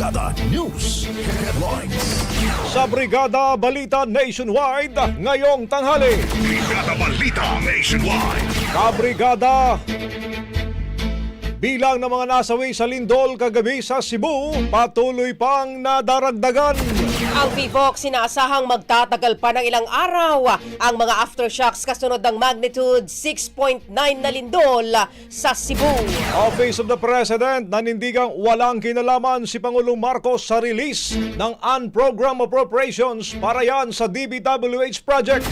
Brigada News Headlines. Sa Brigada Balita Nationwide, ngayong tanghali. Brigada Balita Nationwide. Kabrigada, bilang ng mga nasawi sa lindol kagabi sa Cebu, patuloy pang nadaragdagan. Ang PVOC sinasahang magtatagal pa ng ilang araw ang mga aftershocks kasunod ng magnitude 6.9 na lindol sa Cebu. Office of the President nanindigang walang kinalaman si Pangulong Marcos sa release ng unprogram appropriations para yan sa DBWH project.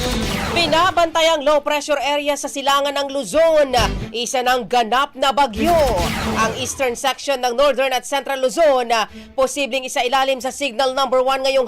Binabantay ang low pressure area sa silangan ng Luzon. Isa ng ganap na bagyo. Ang eastern section ng northern at central Luzon, posibleng isa ilalim sa signal number 1 ngayong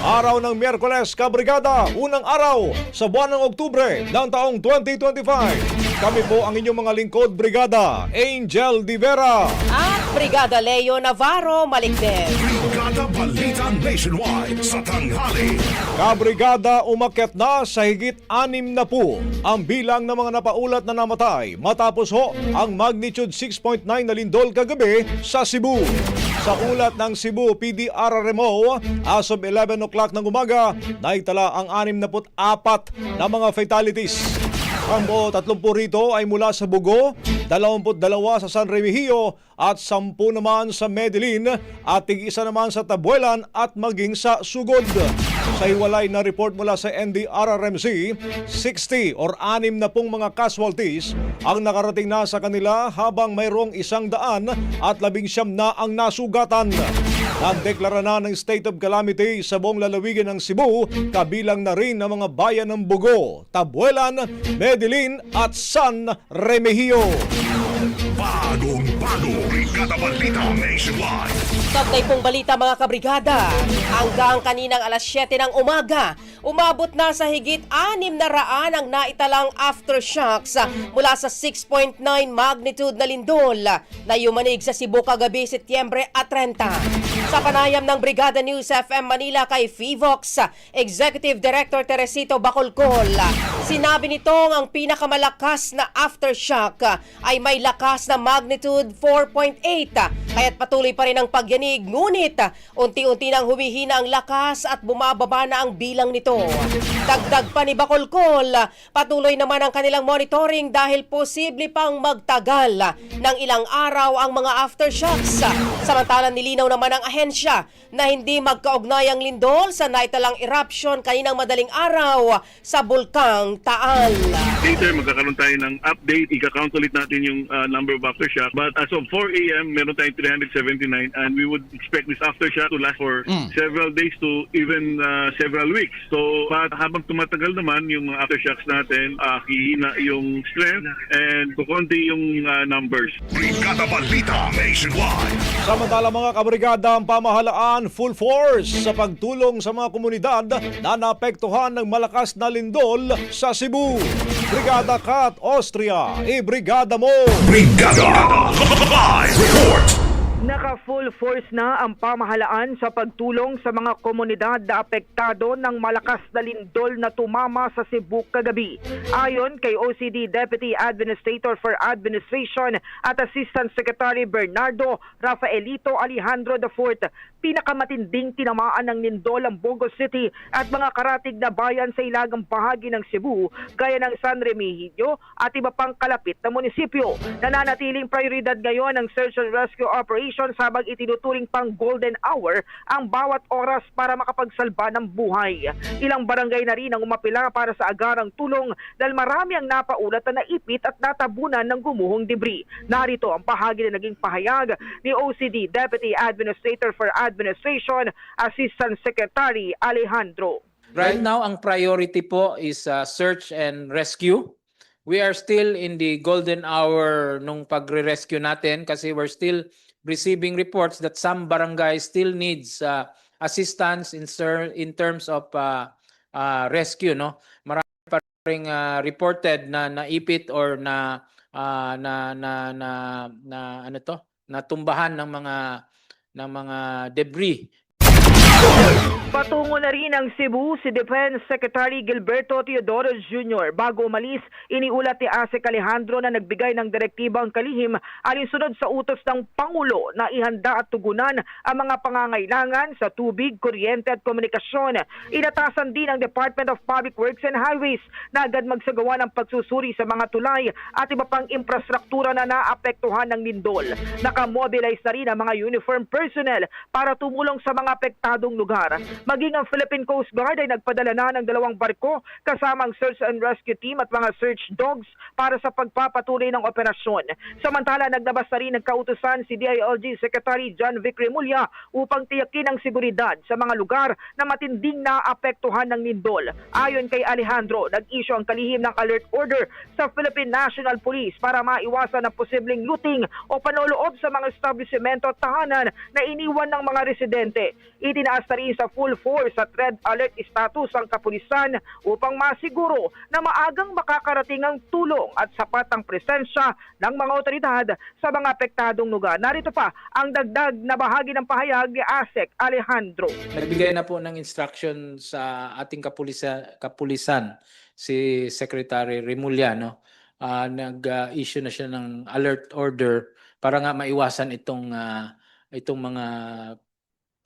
Araw ng Miyerkules, Kabrigada, unang araw sa buwan ng Oktubre ng taong 2025. Kami po ang inyong mga lingkod, Brigada Angel Di Vera. At Brigada Leo Navarro Malikden. Brigada Balita Nationwide. Sa tanghali. Kabrigada umakyat na sa higit anim na po ang bilang ng mga napaulat na namatay matapos ho ang magnitude 6.9 na lindol kagabi sa Cebu. Sa ulat ng Cebu PDRRMO, as of 11 o'clock ng umaga, naitala ang 64 na mga fatalities. Ang buo 30 rito ay mula sa Bugo, 22 sa San Remigio at 10 naman sa Medellin at tig-isa naman sa Tabuelan at maging sa Sugod. Sa hiwalay na report mula sa NDRRMC, 60 or anim na pong mga casualties ang nakarating na sa kanila habang mayroong isang daan at labing siyam na ang nasugatan. Nagdeklara na ng state of calamity sa buong lalawigan ng Cebu, kabilang na rin ang mga bayan ng Bugo, Tabuelan, Medellin at San Remigio. Bagong bago, Brigada Balita Nationwide. Taglay pong balita mga kabrigada. Hanggang kaninang alas 7 ng umaga, umabot na sa higit 6 na raan ang naitalang aftershocks mula sa 6.9 magnitude na lindol na yumanig sa Cebu kagabi Setyembre at 30. Sa panayam ng Brigada News FM Manila kay FIVOX, Executive Director Teresito Bacolcol, sinabi nitong ang pinakamalakas na aftershock ay may lakas na magnitude 4.8 kaya't patuloy pa rin ang pagyanig ngunit unti-unti nang humihina ang lakas at bumababa na ang bilang nito. Dagdag pa ni Bacolcol, patuloy naman ang kanilang monitoring dahil posible pang magtagal ng ilang araw ang mga aftershocks. Samantalang nilinaw naman ang ahensya na hindi magkaugnay ang lindol sa naitalang eruption kaninang madaling araw sa Bulkang Taal. Later, magkakaroon tayo ng update. Ika-count ulit natin yung uh, number of aftershock. But as of 4 a.m., meron tayong 379 and we would expect this aftershock to last for several days to even uh, several weeks. So, pat- habang tumatagal naman yung mga aftershocks natin, uh, hihina yung strength and kukunti yung uh, numbers. Brigada Balita Nationwide. Samantala mga kabrigada ang pamahalaan full force sa pagtulong sa mga komunidad na naapektuhan ng malakas na lindol sa Cebu. Brigada Kat Austria, i-brigada mo! Brigada Live Report. Naka-full force na ang pamahalaan sa pagtulong sa mga komunidad na apektado ng malakas na lindol na tumama sa Cebu kagabi. Ayon kay OCD Deputy Administrator for Administration at Assistant Secretary Bernardo Rafaelito Alejandro IV, pinakamatinding tinamaan ng lindol ang Bogo City at mga karatig na bayan sa ilagang bahagi ng Cebu gaya ng San Remigio at iba pang kalapit na munisipyo. Nananatiling prioridad ngayon ang search and rescue operation habang itinuturing pang golden hour ang bawat oras para makapagsalba ng buhay. Ilang barangay na rin ang umapila para sa agarang tulong dahil marami ang napaulat na naipit at natabunan ng gumuhong debris. Narito ang bahagi na naging pahayag ni OCD Deputy Administrator for Administration Assistant Secretary Alejandro. Right now, ang priority po is uh, search and rescue. We are still in the golden hour nung pagre-rescue natin kasi we're still receiving reports that some barangay still needs uh, assistance in ser- in terms of uh, uh, rescue no. Marami pa ring uh, reported na naipit or na uh, na na na na ano to, natumbahan ng mga ng mga debris Patungo na rin ang Cebu si Defense Secretary Gilberto Teodoro Jr. Bago umalis, iniulat ni ASEC Alejandro na nagbigay ng direktibang kalihim alinsunod sa utos ng Pangulo na ihanda at tugunan ang mga pangangailangan sa tubig, kuryente at komunikasyon. Inatasan din ng Department of Public Works and Highways na agad magsagawa ng pagsusuri sa mga tulay at iba pang infrastruktura na naapektuhan ng lindol. Nakamobilize na rin ang mga uniform personnel para tumulong sa mga apektadong lugar. Maging ang Philippine Coast Guard ay nagpadala na ng dalawang barko kasama ang search and rescue team at mga search dogs para sa pagpapatuloy ng operasyon. Samantala, naglabas na rin ng kautusan si DILG Secretary John Vic Remulla upang tiyakin ang seguridad sa mga lugar na matinding naapektuhan ng lindol. Ayon kay Alejandro, nag-issue ang kalihim ng alert order sa Philippine National Police para maiwasan ang posibleng looting o panolood sa mga establishmento at tahanan na iniwan ng mga residente. Itinaas na rin sa full force at red alert status ang kapulisan upang masiguro na maagang makakarating ang tulong at sapat ang presensya ng mga otoridad sa mga apektadong lugar. Narito pa ang dagdag na bahagi ng pahayag ni ASEC Alejandro. Nagbigay na po ng instruction sa ating kapulisan, kapulisan si Secretary Remuliano. Ah, nag-issue na siya ng alert order para nga maiwasan itong ah, itong mga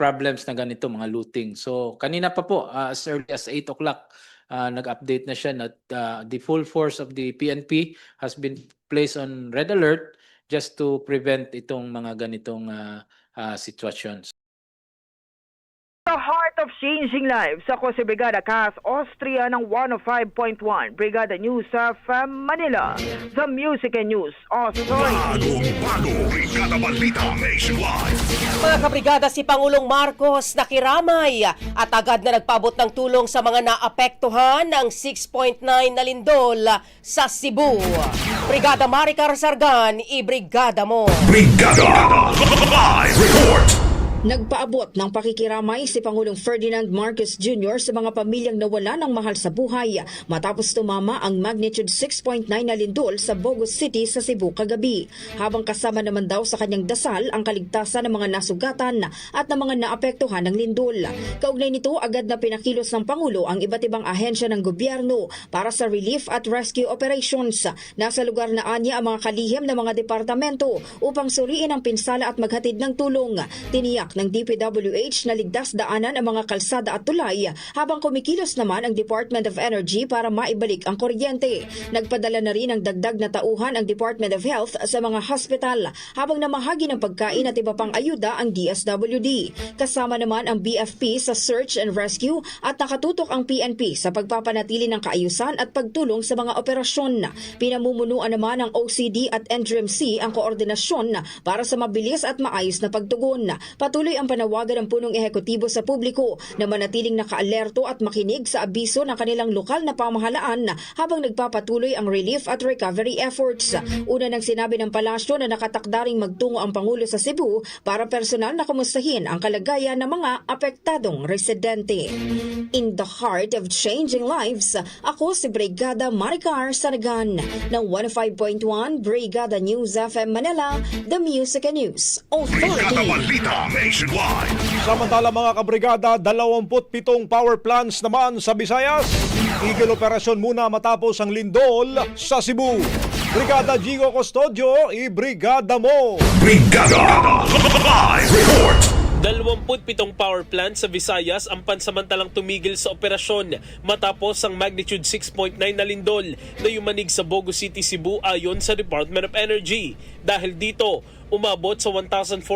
problems na ganito, mga looting. So kanina pa po, ah, as early as 8 o'clock, ah, nag-update na siya na ah, the full force of the PNP has been placed on red alert just to prevent itong mga ganitong ah, ah, situations. The heart of Changing Lives. Ako si Brigada Cas Austria ng 105.1 Brigada News uh, Manila. The Music and News Authority. Bagong bago, Brigada Balita Nationwide. Mga kabrigada, si Pangulong Marcos nakiramay at agad na nagpaabot ng tulong sa mga naapektuhan ng 6.9 na lindol sa Cebu. Brigada Maricar Sargan, i-brigada mo. Brigada Live Report. Nagpaabot ng pakikiramay si Pangulong Ferdinand Marcos Jr. sa mga pamilyang nawala ng mahal sa buhay matapos tumama ang magnitude 6.9 na lindol sa Bogos City sa Cebu kagabi. Habang kasama naman daw sa kanyang dasal ang kaligtasan ng mga nasugatan at ng mga naapektuhan ng lindol. Kaugnay nito, agad na pinakilos ng Pangulo ang iba't ibang ahensya ng gobyerno para sa relief at rescue operations. Nasa lugar na anya ang mga kalihim ng mga departamento upang suriin ang pinsala at maghatid ng tulong. Tiniyak ng DPWH na ligtas daanan ang mga kalsada at tulay habang kumikilos naman ang Department of Energy para maibalik ang kuryente. Nagpadala na rin ng dagdag na tauhan ang Department of Health sa mga hospital habang namahagi ng pagkain at iba pang ayuda ang DSWD. Kasama naman ang BFP sa search and rescue at nakatutok ang PNP sa pagpapanatili ng kaayusan at pagtulong sa mga operasyon. Pinamumunuan naman ng OCD at NDRMC ang koordinasyon para sa mabilis at maayos na pagtugon. Patuloy ang panawagan ng punong ehekutibo sa publiko na manatiling nakaalerto at makinig sa abiso ng kanilang lokal na pamahalaan habang nagpapatuloy ang relief at recovery efforts. Una nang sinabi ng palasyo na nakatakdaring magtungo ang Pangulo sa Cebu para personal na kumustahin ang kalagayan ng mga apektadong residente. In the heart of changing lives, ako si Brigada Maricar Sanagan ng 105.1 Brigada News FM Manila, The Music and News Brigada Authority. Balita Nationwide. Samantala mga kabrigada, 27 power plants naman sa Visayas. Tigil operasyon muna matapos ang lindol sa Cebu. Brigada Gigo Custodio, i-brigada mo! Brigada Live Report. 27 power plant sa Visayas ang pansamantalang tumigil sa operasyon matapos ang magnitude 6.9 na lindol na yumanig sa Bogo City, Cebu ayon sa Department of Energy. Dahil dito, umabot sa 1,444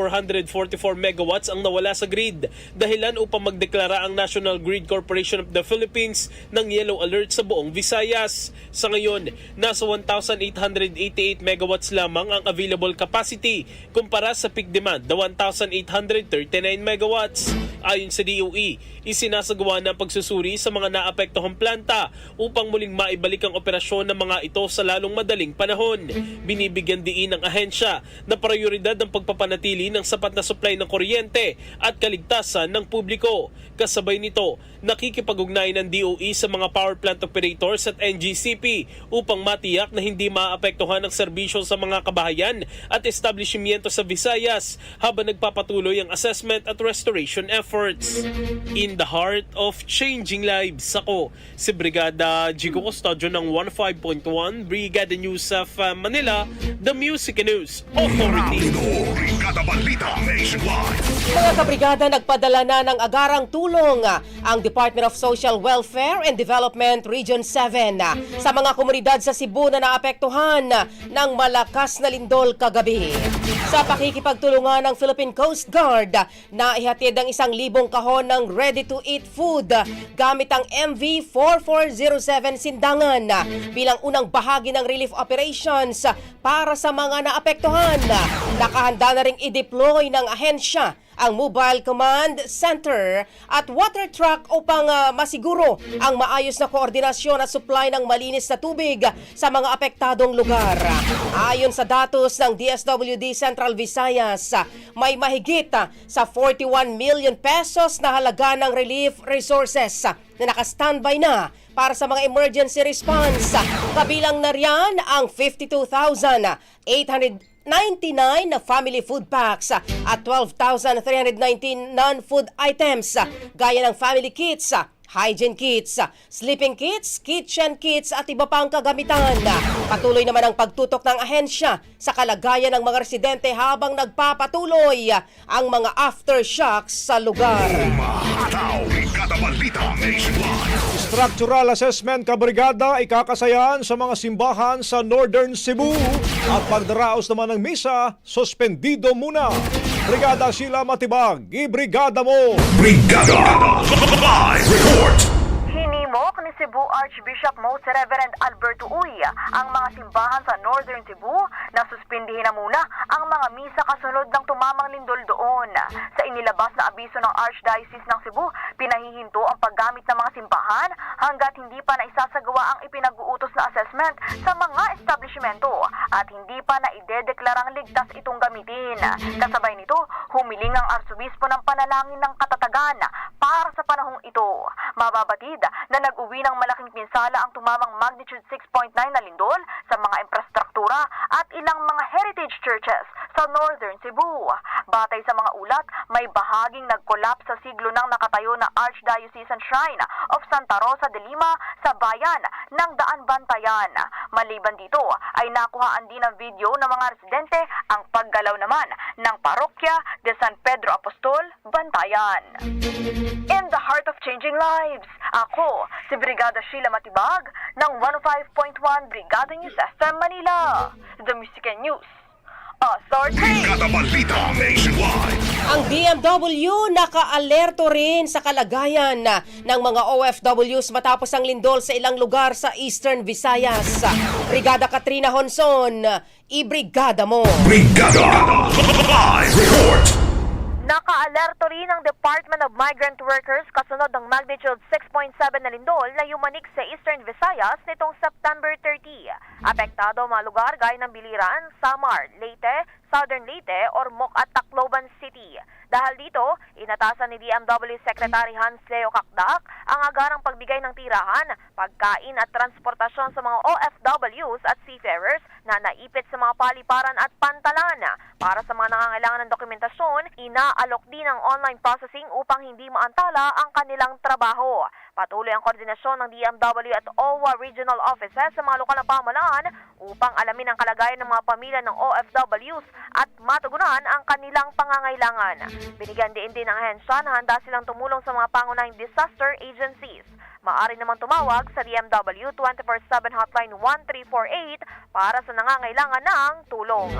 megawatts ang nawala sa grid, dahilan upang magdeklara ang National Grid Corporation of the Philippines ng yellow alert sa buong Visayas. Sa ngayon, nasa 1,888 megawatts lamang ang available capacity kumpara sa peak demand na 1,839 megawatts. Ayon sa DOE, isinasagawa na pagsusuri sa mga naapektuhang planta upang muling maibalik ang operasyon ng mga ito sa lalong madaling panahon. Binibigyan diin ng ahensya na prioridad ang pagpapanatili ng sapat na supply ng kuryente at kaligtasan ng publiko. Kasabay nito, nakikipag-ugnayan ng DOE sa mga power plant operators at NGCP upang matiyak na hindi maapektuhan ang serbisyo sa mga kabahayan at establishmento sa Visayas habang nagpapatuloy ang assessment at restoration efforts. In the heart of changing lives, ako si Brigada Jigo Custodio ng 15.1 Brigada News of uh, Manila, The Music and News Authority. Brigada Balita Nationwide. Mga kabrigada, nagpadala na ng agarang tulong ah, ang Department of Social Welfare and Development Region 7 ah, sa mga komunidad sa Cebu na naapektuhan ah, ng malakas na lindol kagabi. Sa pakikipagtulungan ng Philippine Coast Guard, ah, na ihatid ang isang kahon ng ready-to-eat food gamit ang MV-4407 Sindangan ah, bilang unang bahagi ng relief operations para sa mga naapektuhan. Nakahanda na ring i-deploy ng ahensya ang Mobile Command Center at water truck upang ah, masiguro ang maayos na koordinasyon at supply ng malinis na tubig sa mga apektadong lugar. Ayon sa datos ng DSWD Central Visayas, may mahigit ah, sa 41 million pesos na halaga ng relief resources na naka-standby na para sa mga emergency response. Kabilang na riyan ang 52,899 na family food packs at 12,319 non-food items gaya ng family kits, hygiene kits, sleeping kits, kitchen kits at iba pang kagamitan. Patuloy naman ang pagtutok ng ahensya sa kalagayan ng mga residente habang nagpapatuloy ang mga aftershocks sa lugar. Umahataw. Structural assessment kabrigada ikakasayan sa mga simbahan sa Northern Cebu at pagdaraos naman ng misa, suspendido muna. Brigada Sheila Matibag, ibrigada mo! Brigada Live Report Hinimok ni Cebu Archbishop Most Reverend Alberto Uy ang mga simbahan sa Northern Cebu na suspindihin na muna ang mga misa kasunod ng tumamang lindol doon. Sa inilabas na abiso ng Archdiocese ng Cebu, pinahihinto ang paggamit ng mga simbahan hanggat hindi pa naisasagawa ang ipinag-uutos na assessment sa mga establishmento at hindi pa na idedeklarang ligtas itong gamitin. Kasabay nito, humiling ang Arsobispo ng panalangin ng katatagan para sa panahong ito. Mababatid na nag-uwi ng malaking pinsala ang tumamang magnitude 6.9 na lindol sa mga infrastruktura at ilang mga heritage churches sa Northern Cebu. Batay sa mga ulat, may bahaging nag-collapse sa siglo ng nakatayo na Archdiocesan Shrine of Santa Rosa de Lima sa bayan ng Daan Bantayan. Maliban dito ay nakuhaan din ng video ng mga residente ang paggalaw naman ng parokya de San Pedro Apostol, Bantayan. In the heart of changing lives, ako si Brigada Sheila Matibag ng 105.1 Brigada News FM Manila. The Music and News. Authority! Brigada Balita Nationwide Ang DMW naka-alerto rin sa kalagayan na ng mga OFWs matapos ang lindol sa ilang lugar sa Eastern Visayas. Brigada Katrina Honson, ibrigada mo! Brigada Live Report Naka-alerto rin ang Department of Migrant Workers kasunod ng magnitude 6.7 na lindol na yumanik sa Eastern Visayas nitong September 30. Apektado ang mga lugar gaya ng Biliran, Samar, Leyte, Southern Leyte, Ormoc at Tacloban City. Dahil dito, inatasan ni DMW Secretary Hans Leo Kakdak ang agarang pagbigay ng tirahan, pagkain at transportasyon sa mga OFWs at seafarers na naipit sa mga paliparan at pantalan. Para sa mga nangangailangan ng dokumentasyon, inaalok din ang online processing upang hindi maantala ang kanilang trabaho. Patuloy ang koordinasyon ng DMW at OWA Regional Offices sa mga lokal na pamahalaan upang alamin ang kalagayan ng mga pamilya ng OFWs at matugunan ang kanilang pangangailangan. Binigyan din din ng ahensya na handa silang tumulong sa mga pangunahing disaster agencies. Maaari naman tumawag sa DMW 24-7 hotline 1348 para sa nangangailangan ng tulong.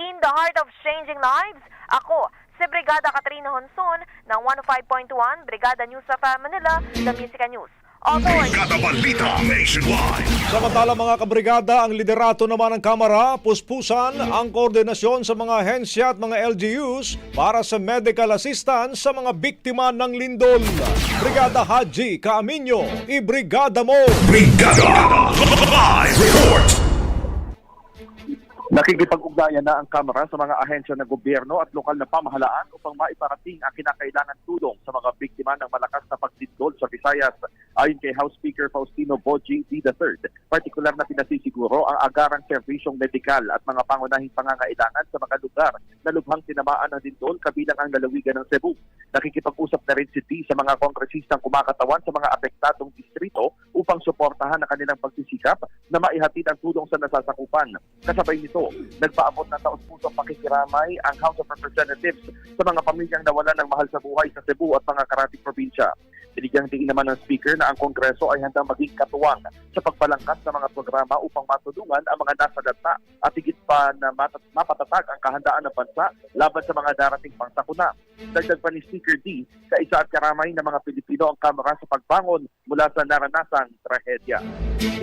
In the heart of changing lives, ako si Brigada Katrina Honson ng 105.1 Brigada News of Manila, The Music News. Brigada Balita Nationwide Samantala mga kabrigada, ang liderato naman ng Kamara, puspusan ang koordinasyon sa mga ahensya at mga LGUs para sa medical assistance sa mga biktima ng lindol. Brigada Haji Kaaminyo, ibrigada mo! Brigada Live Report Nakikipag-ugnayan na ang Kamara sa mga ahensya ng gobyerno at lokal na pamahalaan upang maiparating ang kinakailangan tulong sa mga biktima ng malakas na pagdindol sa Visayas. Ayon kay House Speaker Faustino Boji D. III, partikular na pinasisiguro ang agarang serbisyong medikal at mga pangunahing pangangailangan sa mga lugar na lubhang tinamaan ng dindol kabilang ang lalawigan ng Cebu. Nakikipag-usap na rin si D sa mga kongresistang kumakatawan sa mga apektadong distrito upang suportahan ang kanilang pagsisikap na maihatid ang tulong sa nasasakupan. Kasabay nito, nagpaabot ng taos-pusong pakikiramay ang House of Representatives sa mga pamilyang nawalan ng mahal sa buhay sa Cebu at mga karating probinsya. Binigyang diin naman ng Speaker na ang Kongreso ay handang maging katuwang sa pagpalangkat ng mga programa upang matulungan ang mga nasa data at higit pa na mapatatag ang kahandaan ng bansa laban sa mga darating pang sakuna. Dagdag pa ni Speaker D, kaisa at karamay ng mga Pilipino ang kamera sa pagbangon mula sa naranasang trahedya.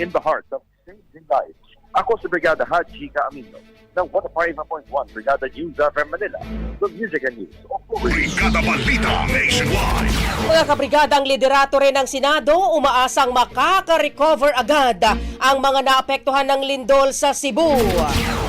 In the heart of changing lives, ako si Brigada Haji Kaamino ng 105.1 Brigada News of Manila, the Music and News. Brigada Balita Nationwide Mga kabrigada, ang liderato rin ng Senado, umaasang makaka-recover agad ang mga naapektuhan ng lindol sa Cebu.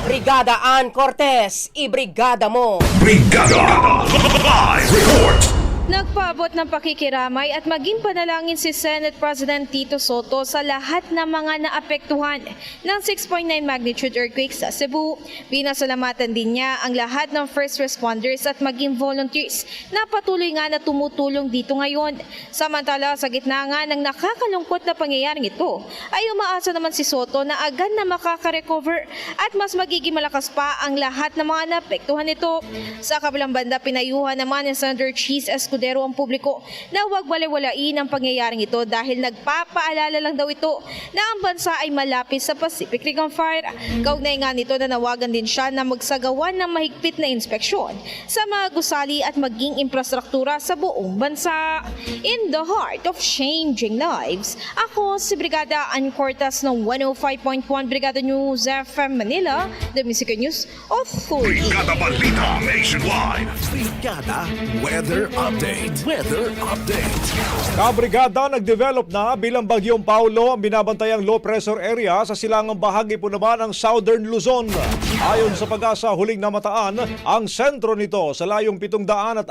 Brigada Ann Cortez, ibrigada mo! Brigada Live Report Nagpaabot ng pakikiramay at maging panalangin si Senate President Tito Soto sa lahat ng mga naapektuhan ng 6.9 magnitude earthquake sa Cebu. Pinasalamatan din niya ang lahat ng first responders at maging volunteers na patuloy nga na tumutulong dito ngayon. Samantala sa gitna nga ng nakakalungkot na pangyayaring ito ay umaasa naman si Soto na agad na makaka-recover at mas magiging malakas pa ang lahat ng mga naapektuhan nito. Sa kabilang banda, pinayuhan naman ni Senator Cheese Escudero Escudero ang publiko na huwag walewalain ang pangyayaring ito dahil nagpapaalala lang daw ito na ang bansa ay malapit sa Pacific Ring of Fire. Kaugnay nga nito nanawagan din siya na magsagawa ng mahigpit na inspeksyon sa mga gusali at maging infrastruktura sa buong bansa. In the heart of changing lives, ako si Brigada Ann ng 105.1 Brigada News FM Manila, the Music News Authority. Brigada Balita Nationwide. Brigada Weather Update. Weather Update. Kabrigada nag-develop na bilang bagyong Paulo ang binabantayang low pressure area sa silangang bahagi po naman ng Southern Luzon. Ayon sa pag-asa huling namataan, ang sentro nito sa layong 760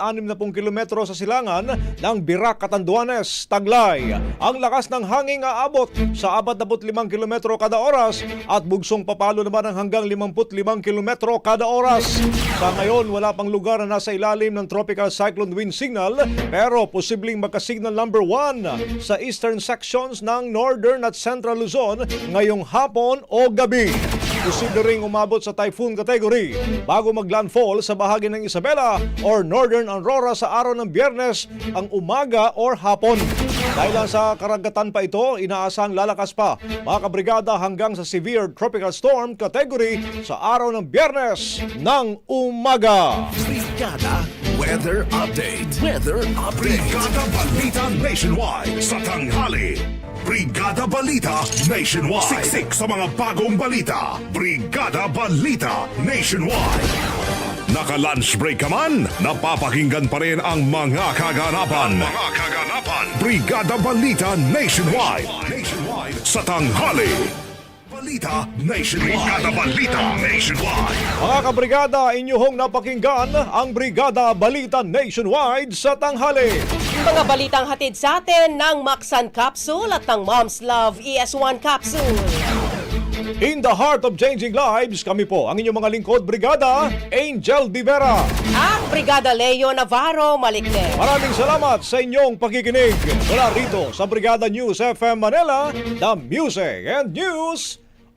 kilometro sa silangan ng Birac, Catanduanes, Taglay. Ang lakas ng hangin aabot sa 45 kilometro kada oras at bugsong papalo naman ng hanggang 55 kilometro kada oras. Sa ngayon, wala pang lugar na nasa ilalim ng tropical cyclone wind signal pero posibleng magka-signal number 1 sa eastern sections ng northern at central Luzon ngayong hapon o gabi. Posible ring umabot sa typhoon category bago maglandfall sa bahagi ng Isabela or northern Aurora sa araw ng biyernes ang umaga or hapon. Dahil sa karagatan pa ito, inaasang lalakas pa mga kabrigada hanggang sa severe tropical storm category sa araw ng biyernes ng umaga. Brigada Weather Update. Weather Update. Brigada Balita Nationwide sa tanghali. Brigada Balita Nationwide. Siksik sa mga bagong balita. Brigada Balita Nationwide. Naka-lunch break ka man, napapakinggan pa rin ang mga kaganapan. Mga kaganapan. Brigada Balita Nationwide. Nationwide sa tanghali. Balita Nationwide. Brigada Balita Nationwide. Mga kabrigada, inyong napakinggan ang Brigada Balita Nationwide sa tanghali. Mga balitang hatid sa atin ng Maxan Capsule at ng Mom's Love ES1 Capsule. In the heart of changing lives, kami po ang inyong mga lingkod, Brigada Angel Divera. At Brigada Leo Navarro Malikne. Maraming salamat sa inyong pakikinig. Mula rito sa Brigada News FM Manila, the Music and News